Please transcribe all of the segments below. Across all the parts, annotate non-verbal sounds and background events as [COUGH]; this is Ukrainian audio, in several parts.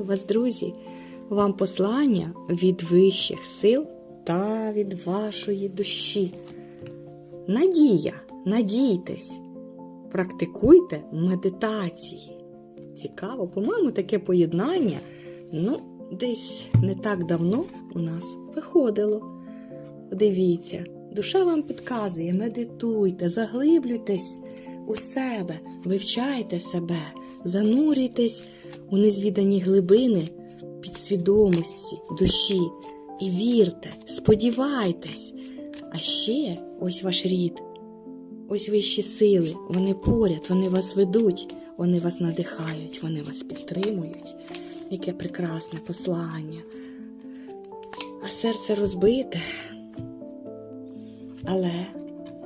Вітаю вас, друзі! Вам послання від вищих сил та від вашої душі. Надія, надійтесь, практикуйте медитації. Цікаво, по-моєму, таке поєднання, ну, десь не так давно у нас виходило. Дивіться, душа вам підказує, медитуйте, заглиблюйтесь у себе, вивчайте себе, занурюйтесь у незвідані глибини підсвідомості, душі і вірте, сподівайтесь. А ще ось ваш рід, ось вищі сили, вони поряд, вони вас ведуть, вони вас надихають, вони вас підтримують. Яке прекрасне послання. А серце розбите. Але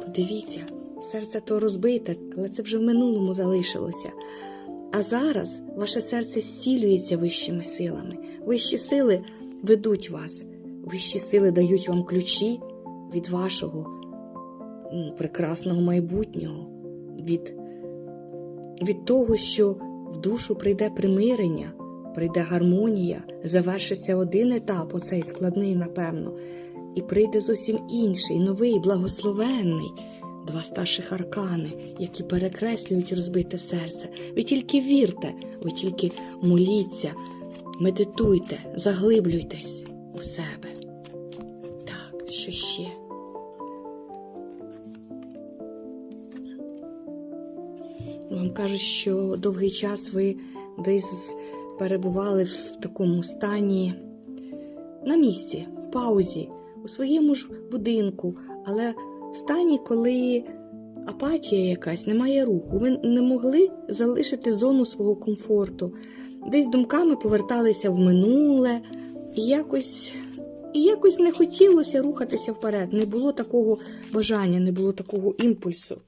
подивіться, серце то розбите, але це вже в минулому залишилося. А зараз ваше серце зцілюється вищими силами. Вищі сили ведуть вас, вищі сили дають вам ключі від вашого прекрасного майбутнього, від, від того, що в душу прийде примирення, прийде гармонія, завершиться один етап, оцей складний, напевно, і прийде зовсім інший, новий, благословенний. Два старших аркани, які перекреслюють розбите серце. Ви тільки вірте, ви тільки моліться, медитуйте, заглиблюйтесь у себе. Так, що ще? Вам кажуть, що довгий час ви десь перебували в такому стані на місці, в паузі, у своєму ж будинку, але в стані, коли апатія якась, немає руху. Ви не могли залишити зону свого комфорту. Десь думками поверталися в минуле, і якось, і якось не хотілося рухатися вперед. Не було такого бажання, не було такого імпульсу.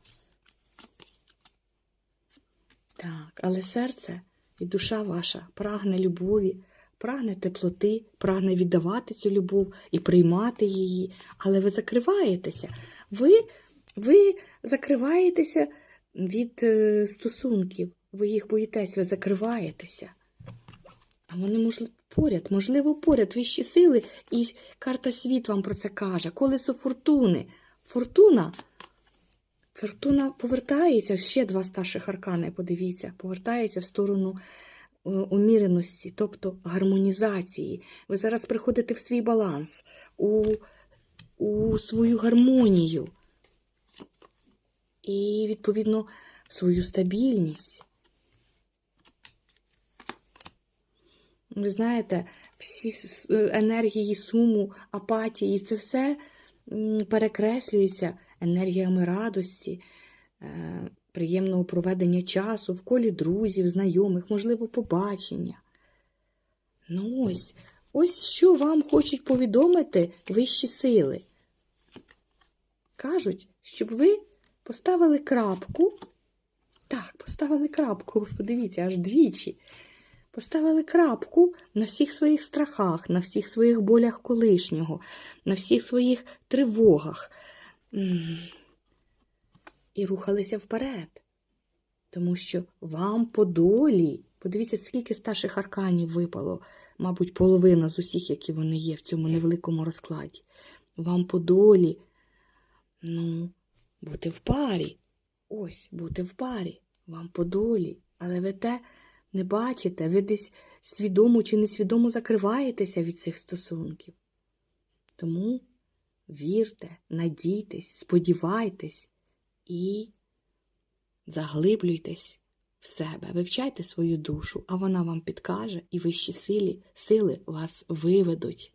Так, але серце і душа ваша прагне любові, прагне теплоти, прагне віддавати цю любов і приймати її. Але ви закриваєтеся. Ви, ви закриваєтеся від е, стосунків, ви їх боїтесь, ви закриваєтеся. А вони, можливо, поряд, можливо, поряд вищі сили, і карта світ вам про це каже. Колесо фортуни. Фортуна. Фортуна повертається, ще два старших аркани, подивіться, повертається в сторону уміреності, тобто гармонізації. Ви зараз приходите в свій баланс, у, у свою гармонію і, відповідно, свою стабільність. Ви знаєте, всі енергії суму, апатії, це все перекреслюється енергіями радості, е, приємного проведення часу в колі друзів, знайомих, можливо, побачення. Ну ось, ось що вам хочуть повідомити вищі сили. Кажуть, щоб ви поставили крапку. Так, поставили крапку, [LAUGHS] подивіться, аж двічі. Поставили крапку на всіх своїх страхах, на всіх своїх болях колишнього, на всіх своїх тривогах. І рухалися вперед. Тому що вам по долі, подивіться, скільки старших арканів випало, мабуть, половина з усіх, які вони є в цьому невеликому розкладі. Вам по долі, ну, бути в парі. Ось, бути в парі. Вам по долі. Але ви те не бачите, ви десь свідомо чи несвідомо закриваєтеся від цих стосунків. Тому вірте, надійтесь, сподівайтесь і заглиблюйтесь в себе, вивчайте свою душу, а вона вам підкаже, і вищі силі, сили вас виведуть.